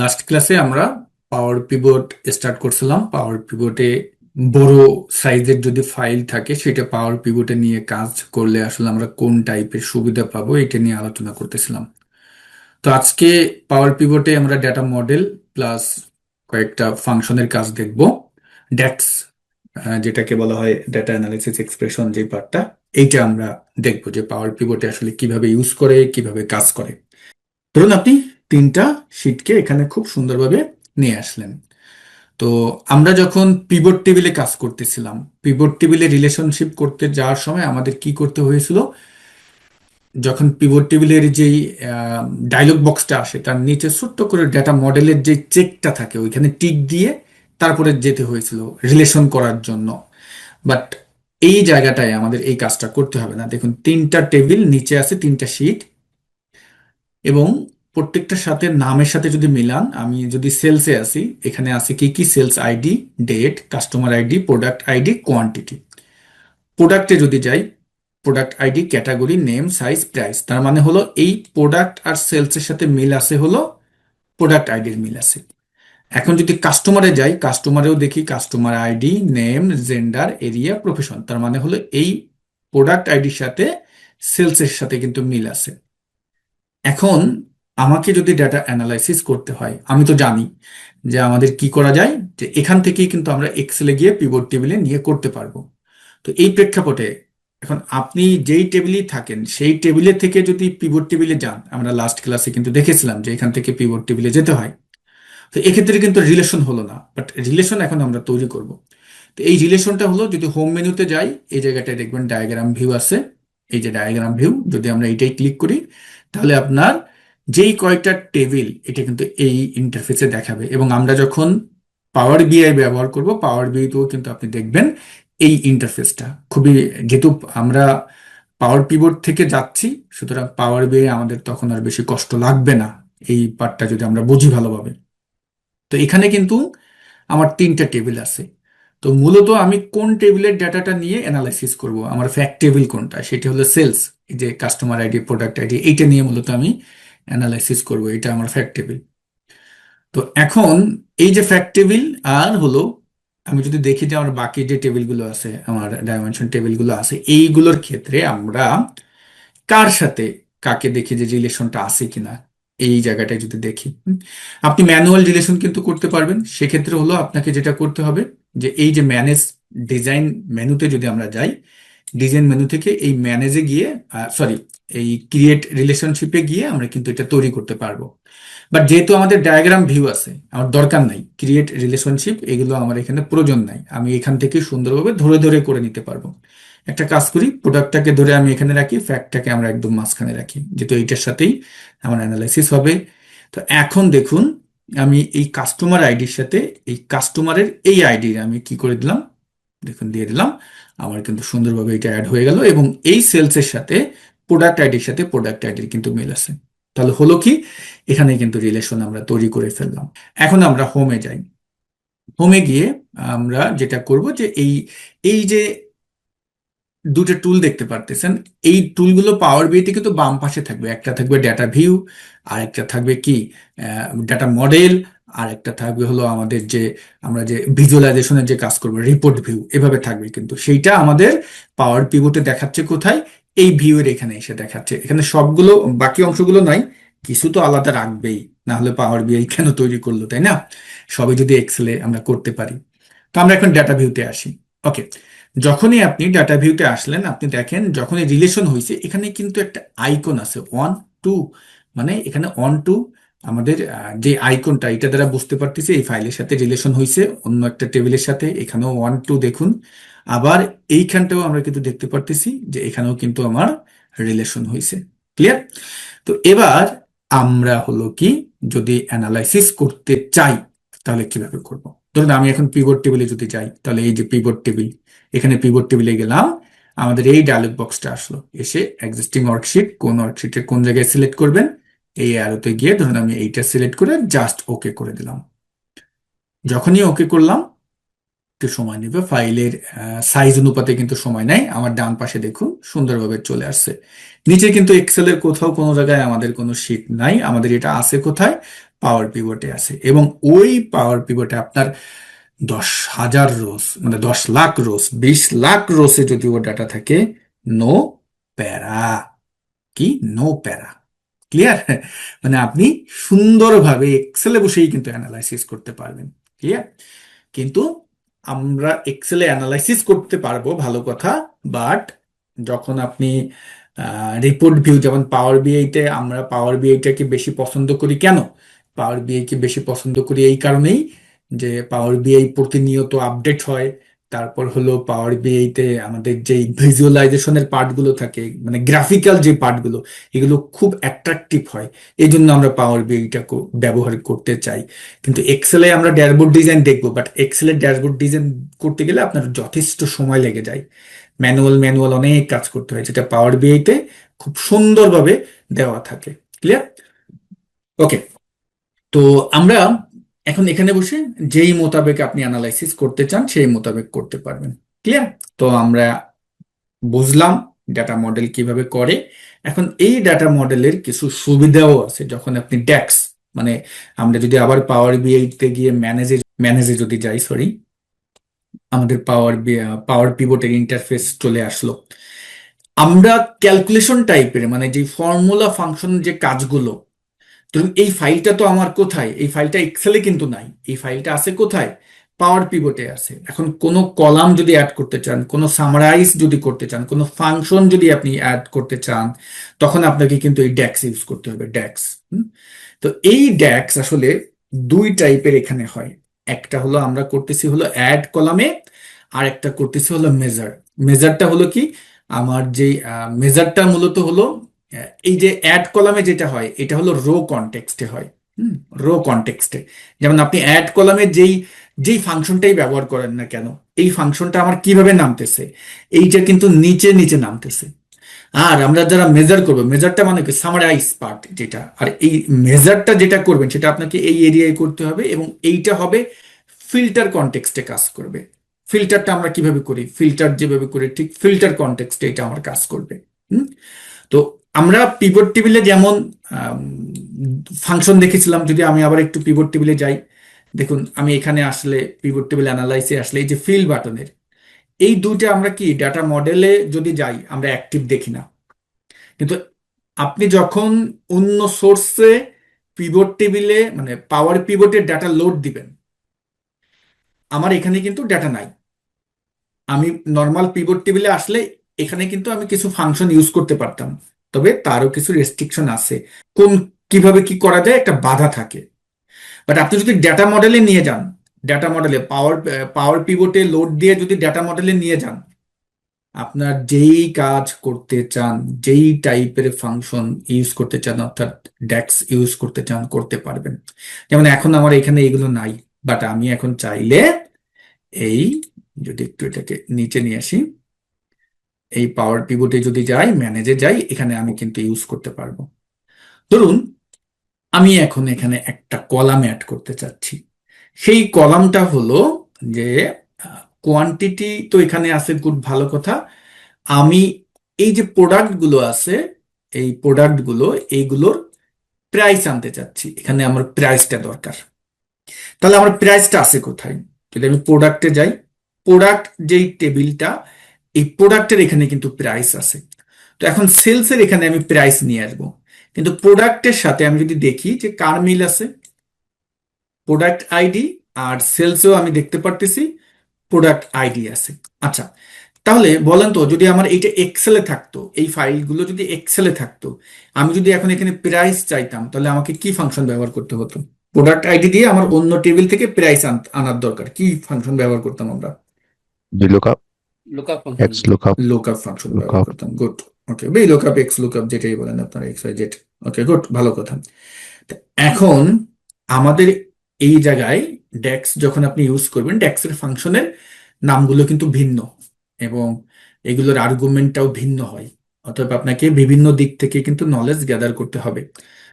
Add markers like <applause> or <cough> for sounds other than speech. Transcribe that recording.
Last ক্লাসে আমরা পাওয়ার pivot start করছিলাম। পাওয়ার পিভটে বড় সাইজের যদি ফাইল থাকে, সেটা পাওয়ার পিভটে নিয়ে কাজ করলে আসলে আমরা কোন টাইপের সুবিধা পাবো, এটা নিয়ে আলোচনা করতেছিলাম। তো আজকে পাওয়ার পিভটে আমরা ডেটা মডেল প্লাস কয়েকটা ফাংশনের কাজ দেখব। ড্যাটস যেটাকে বলা হয় ডেটা অ্যানালিসিস এক্সপ্রেশন যে পার্টটা এইটা আমরা দেখব যে পাওয়ার পিভটে আসলে কীভাবে ইউজ করে, কীভাবে কাজ করে। ধরুন আপনি তিনটা শিটকে এখানে খুব সুন্দরভাবে নিয়ে আসলেন। তো আমরা যখন পিভট টেবিলে কাজ করতেছিলাম পিভট টেবিলে রিলেশনশিপ করতে যাওয়ার সময় আমাদের কি করতে হয়েছিল? যখন পিভট টেবিলের যেই ডায়লগ বক্সটা আসে, তার নিচে ছোট্ট করে ডেটা মডেলের যে চেকটা থাকে, ওইখানে টিক দিয়ে তারপরে যেতে হয়েছিল রিলেশন করার জন্য। বাট এই জায়গাটায় আমাদের এই কাজটা করতে হবে না। দেখুন, তিনটা টেবিল নিচে আছে, তিনটা শিট এবং প্রত্যেকটার সাথে নামের সাথে যদি মিলান, আমি যদি সেলসে আসি, এখানে আছে কি কি sales ID date customer ID product ID quantity প্রোডাক্টে যদি যাই product ID category name size price তার মানে হলো এই প্রোডাক্ট আর সেলসের সাথে মিল আছে হলো প্রোডাক্ট আইডির মিল আছে। এখন যদি কাস্টমারে যাই কাস্টমারেও দেখি customer ID name gender area profession তার মানে হলো এই প্রোডাক্ট আইডির সাথে সেলসের সাথে কিন্তু মিল আছে। এখন আমাকে যদি ডাটা অ্যানালাইসিস করতে হয়, আমি তো জানি যে আমাদের কি করা যায়, যে এখান থেকেই কিন্তু আমরা এক্সেলে গিয়ে পিভট টেবিলে নিয়ে করতে পারব। তো এই প্রেক্ষাপটে এখন আপনি যেই টেবিলেই থাকেন, সেই টেবিলে থেকে যদি পিভট টেবিলে যান, আমরা লাস্ট ক্লাসে কিন্তু দেখেছিলাম যে এখান থেকে পিভট টেবিলে যেতে হয়। তো এক্ষেত্রে কিন্তু রিলেশন হলো না বাট রিলেশন এখন আমরা তৈরি করব। তো এই রিলেশনটা হলো যদি হোম মেনুতে যাই, এই জায়গাটায় দেখবেন ডায়াগ্রাম ভিউ আছে। এই যে ডায়াগ্রাম ভিউ যদি আমরা এইটাই ক্লিক করি, তাহলে আপনার যেই কয়টা টেবিল এটা কিন্তু এই ইন্টারফেসে দেখাবে এবং আমরা যখন পাওয়ার বিআই ব্যবহার করব পাওয়ার বিআইতেও কিন্তু আপনি দেখবেন এই ইন্টারফেসটা খুবই যেহেতু আমরা পাওয়ার পিবোর্ড থেকে যাচ্ছি, সুতরাং পাওয়ার বিআই আমাদের তখন আর বেশি কষ্ট লাগবে না এই পার্টটা যদি আমরা বুঝি ভালোভাবে। তো এখানে কিন্তু আমার তিনটা টেবিল আছে। তো মূলত আমি কোন টেবিলের ডাটাটা নিয়ে অ্যানালাইসিস করব? আমার ফ্যাক্ট টেবিল কোনটা? সেটি হলো সেলস এই যে কাস্টমার আইডি প্রোডাক্ট আইডি এইটা নিয়ে মূলত আমি অ্যানালাইসিস করব, এটা আমার ফ্যাক্ট টেবিল তো এখন এই যে ফ্যাক্ট টেবিল আর হলো, আমি যদি দেখি যে আমার বাকি যে টেবিলগুলো আছে, আমার ডাইমেনশন টেবিলগুলো আছে, এইগুলোর ক্ষেত্রে আমরা কার সাথে, কাকে দেখি যে রিলেশনটা আছে কিনা, এই জায়গাটায় যদি দেখি। আপনি ম্যানুয়াল রিলেশন কিন্তু করতে পারবেন। সেক্ষেত্রে হলো আপনাকে যেটা করতে হবে যে এই যে ম্যানেজ ডিজাইন মেনুতে যদি আমরা যাই ডিজাইন মেনু থেকে এই ম্যানেজে গিয়ে সরি এই ক্রিয়েট রিলেশনশিপে গিয়ে আমরা কিন্তু এটা তৈরি করতে পারব। বাট যেহেতু আমাদের ডায়াগ্রাম ভিউ আছে, আমার দরকার নাই। ক্রিয়েট রিলেশনশিপ এগুলো আমার এখানে প্রয়োজন নাই। আমি এখান থেকে সুন্দরভাবে ধরে ধরে করে নিতে পারব। একটা কাজ করি প্রোডাক্টটাকে ধরে আমি এখানে রাখি ফ্যাক্টটাকে আমরা একদম মাঝখানে রাখি। যেহেতু এইটার সাথেই আমার অ্যানালাইসিস হবে। তো এখন দেখুন, আমি এই কাস্টমার আইডির সাথে এই কাস্টমারের এই আইডির আমি কি করে দিলাম? দেখুন, দিয়ে দিলাম। আমার কিন্তু সুন্দরভাবে এটা অ্যাড হয়ে গেল এবং এই সেলসের সাথে প্রোডাক্ট আইডির সাথে প্রোডাক্ট আইডির কিন্তু মিল আছে। তাহলে হলো কি? এখানে কিন্তু রিলেশন আমরা তৈরি করে ফেললাম। এখন আমরা হোমে যাই। হোমে গিয়ে আমরা যেটা করব যে এই এই যে দুটো টুল দেখতে পারতেছেন, এই টুলগুলো পাওয়ার বিতে কিন্তু বাম পাশে থাকবে। একটা থাকবে ডেটা ভিউ আর একটা থাকবে কি? ডেটা মডেল আর একটা থাকবে হলো আমাদের যে, আমরা যে ভিজুয়ালাইজেশনের যে কাজ করব রিপোর্ট ভিউ এভাবে থাকবে কিন্তু। সেইটা আমাদের পাওয়ার পিভটে দেখাচ্ছে কোথায়? এই ভিউ এর এখানে এসে দেখাচ্ছে। এখানে সবগুলো, বাকি অংশগুলো নাই কিছু তো আলাদা রাখবেই না হলে পাওয়ার বিআই কেন তৈরি করল, তাই না? সবই যদি এক্সেলে আমরা করতে পারি। তো আমরা এখন ডাটা ভিউতে আসি। ওকে যখনই আপনি ডাটা ভিউতে আসলেন, আপনি দেখেন যখনই রিলেশন হয়েছে এখানে কিন্তু একটা আইকন আছে ওয়ান টু মানে এখানে ওয়ান টু আমাদের যে আইকনটা এটা দ্বারা বুঝতে পারতেছি এই ফাইলের সাথে রিলেশন হয়েছে অন্য একটা টেবিলের সাথে, এখানেও ওয়ান টু দেখুন। আবার এইখানটাও আমরা কিন্তু দেখতে পারতেছি যে এখানেও কিন্তু আমার রিলেশন হয়েছে ক্লিয়ার তো এবার আমরা হলো কি, যদি অ্যানালাইসিস করতে চাই, তাহলে কীভাবে করব? ধরুন আমি এখন পিভট টেবিলে যদি যাই, তাহলে এই যে পিভট টেবিল এখানে পিভট টেবিলে গেলাম, আমাদের এই ডায়লগ বক্সটা আসলো। এসে এক্সিস্টিং ওয়ার্কশিট কোন ওয়ার্কশিটের কোন জায়গায় সিলেক্ট করবেন এই অ্যারোতে গিয়ে ধরুন আমি এইটা সিলেক্ট করে জাস্ট ওকে করে দিলাম। যখনই ওকে করলাম, একটু সময় নেবে। ফাইলের সাইজ অনুপাতে কিন্তু সময় নেয় আমার ডান পাশে দেখুন, সুন্দরভাবে চলে আসছে। নিচে কিন্তু এক্সেলের কোথাও কোনো জায়গায় আমাদের কোনো শিট নাই। আমাদের এটা আছে কোথায়? পাওয়ার পিভটে আছে। এবং ওই পাওয়ার পিভটে আপনার দশ হাজার রোজ মানে দশ লাখ রোজ বিশ লাখ রোজে যদি ও ডাটা থাকে নো প্যারা কি? নো প্যারা ক্লিয়ার <laughs> মানে আপনি সুন্দরভাবে এক্সেলে বসেই কিন্তু অ্যানালাইসিস করতে পারবেন। ক্লিয়ার কিন্তু আমরা এক্সেলে অ্যানালাইসিস করতে পারব, ভালো কথা বাট যখন আপনি রিপোর্ট ভিউ যেমন পাওয়ার বিআইতে আমরা পাওয়ার বিআইটাকে বেশি পছন্দ করি কেন? পাওয়ার বিআইকে বেশি পছন্দ করি এই কারণেই যে পাওয়ার বিআই প্রতিনিয়ত আপডেট হয় তারপর হলো পাওয়ার বিআইতে আমাদের যেই ভিজুয়ালাইজেশনের পার্টগুলো থাকে মানে গ্রাফিক্যাল যে পার্টগুলো, এগুলো খুব অ্যাট্রাকটিভ হয়। এই জন্য আমরা পাওয়ার বিআইটা ব্যবহার করতে চাই। কিন্তু এক্সেলে আমরা ড্যাশবোর্ড ডিজাইন দেখব বাট এক্সেলে ড্যাশবোর্ড ডিজাইন করতে গেলে আপনার যথেষ্ট সময় লেগে যায়। ম্যানুয়াল ম্যানুয়াল অনেক কাজ করতে হয়, যেটা পাওয়ার বিআইতে খুব সুন্দরভাবে দেওয়া থাকে। ক্লিয়ার ওকে তো আমরা এখন এখানে বসে যেই মোতাবেক আপনি অ্যানালাইসিস করতে চান, সেই মোতাবেক করতে পারবেন। ক্লিয়ার তো আমরা বুঝলাম ডাটা মডেল কীভাবে করে। এখন এই ডাটা মডেলের কিছু সুবিধাও আছে। যখন আপনি ডেক্স মানে আমরা যদি আবার পাওয়ার বিআইতে গিয়ে ম্যানেজে ম্যানেজে যদি যাই সরি আমাদের পাওয়ার পাওয়ার পিভটের ইন্টারফেস চলে আসলো। আমরা ক্যালকুলেশন টাইপের মানে যে ফর্মুলা ফাংশন যে কাজগুলো ধরুন এই ফাইলটা তো আমার কোথায়? এই ফাইলটা এক্সেলে কিন্তু নাই। এই ফাইলটা আছে কোথায়? পাওয়ার পিভটে আছে। এখন কোনো কলাম যদি অ্যাড করতে চান, কোনো সামারাইজ যদি করতে চান, কোনো ফাংশন যদি আপনি অ্যাড করতে চান, তখন আপনাকে কিন্তু এই ড্যাক্স ইউজ করতে হবে ড্যাক্স তো এই ড্যাক্স আসলে দুই টাইপের এখানে হয়। একটা হলো আমরা করতেছি হলো অ্যাড কলামে আর একটা করতেছি হলো মেজার মেজারটা হলো কি? আমার যে মেজারটা মূলত হলো এই যে অ্যাড কলামে যেটা হয়, এটা হলো রো কনটেক্সটে হয়, হুম? রো কনটেক্সটে যেমন আপনি অ্যাড কলামে যেই যেই ফাংশনটাই ব্যবহার করেন না কেন, এই ফাংশনটা আমার কীভাবে নামতেছে, এইটা কিন্তু নিচে নিচে নামতেছে। আর আমরা যারা মেজার করব মেজারটা মানে সামারাইজ পার্ট যেটা। আর এই মেজারটা যেটা করবেন, সেটা আপনাকে এই এরিয়ায় করতে হবে এবং এইটা হবে ফিল্টার কনটেক্সটে কাজ করবে। ফিল্টারটা আমরা কীভাবে করি? ফিল্টার যেভাবে করি, ঠিক ফিল্টার কনটেক্সটে এটা আমার কাজ করবে, হুম? তো আমরা পিভট টেবিলে যেমন ফাংশন দেখেছিলাম, যদি আমি আবার একটু পিভট টেবিলে যাই, দেখুন, আমি এখানে আসলে পিভট টেবিল অ্যানালাইসে আসলে এই যে ফিল বাটনের এই দুইটা আমরা কি ডাটা মডেলে যদি যাই, আমরা অ্যাক্টিভ দেখি না। কিন্তু আপনি যখন অন্য সোর্সে পিভট টেবিলে মানে পাওয়ার পিভটের ডাটা লোড দিবেন, আমার এখানে কিন্তু ডাটা নাই। আমি নর্মাল পিভট টেবিলে আসলে এখানে কিন্তু আমি কিছু ফাংশন ইউজ করতে পারতাম। তবে তারও কিছু রেস্ট্রিকশন আছে। কোন, কীভাবে কি করা যায় একটা বাধা থাকে। বাট আপনি যদি ডেটা মডেলে নিয়ে যান ডেটা মডেলে পাওয়ার পাওয়ার পিভটে লোড দিয়ে যদি ডেটা মডেলে নিয়ে যান, আপনার যেই কাজ করতে চান, যেই টাইপের ফাংশন ইউজ করতে চান, অর্থাৎ ডেক্স ইউজ করতে চান, করতে পারবেন। যেমন এখন আমার এখানে এগুলো নাই বাট আমি এখন চাইলে এই, যদি একটু এটাকে নিচে নিয়ে আসি এই পাওয়ার পিভটে যদি যাই ম্যানেজে যাই, এখানে আমি কিন্তু ইউজ করতে পারব। ধরুন, আমি এখন এখানে একটা কলাম অ্যাড করতে চাচ্ছি। সেই কলামটা হলো যে কোয়ান্টিটি তো এখানে আছে গুড ভালো কথা। আমি এই যে প্রোডাক্টগুলো আছে, এই প্রোডাক্টগুলো এইগুলোর প্রাইস আনতে চাচ্ছি। এখানে আমার প্রাইসটা দরকার। তাহলে আমার প্রাইসটা আছে কোথায়? যদি আমি প্রোডাক্টে যাই প্রোডাক্ট যেই টেবিলটা এই প্রোডাক্টের এখানে কিন্তু প্রাইস আছে। তো এখন সেলসের এখানে আমি প্রাইস নিয়ে আসব। কিন্তু প্রোডাক্টের সাথে আমি যদি দেখি যে কার মিল আছে প্রোডাক্ট আইডি আর সেলসেও আমি দেখতে পারতেছি প্রোডাক্ট আইডি আছে। আচ্ছা তাহলে বলেন তো, যদি আমার এইটা এক্সেলে থাকতো, এই ফাইলগুলো যদি এক্সেলে থাকতো, আমি যদি এখন এখানে প্রাইস চাইতাম, তাহলে আমাকে কি ফাংশন ব্যবহার করতে হতো? প্রোডাক্ট আইডি দিয়ে আমার অন্য টেবিল থেকে প্রাইস আনার দরকার। কি ফাংশন ব্যবহার করতাম আমরা? Lookup function. XLOOKUP, lookup function ব্যবহার Lookup. করতাম good okay V lookup X lookup যেটাই বলেন আপনারা X Y Z okay good ভালো কথা। এখন আমাদের এই জায়গায় ডেক্স যখন আপনি ইউজ করবেন ডেক্সের ফাংশনের নামগুলো কিন্তু ভিন্ন এবং এগুলোর আর্গুমেন্টটাও ভিন্ন হয়। অতএব আপনাকে বিভিন্ন দিক থেকে কিন্তু নলেজ গ্যাদার করতে হবে।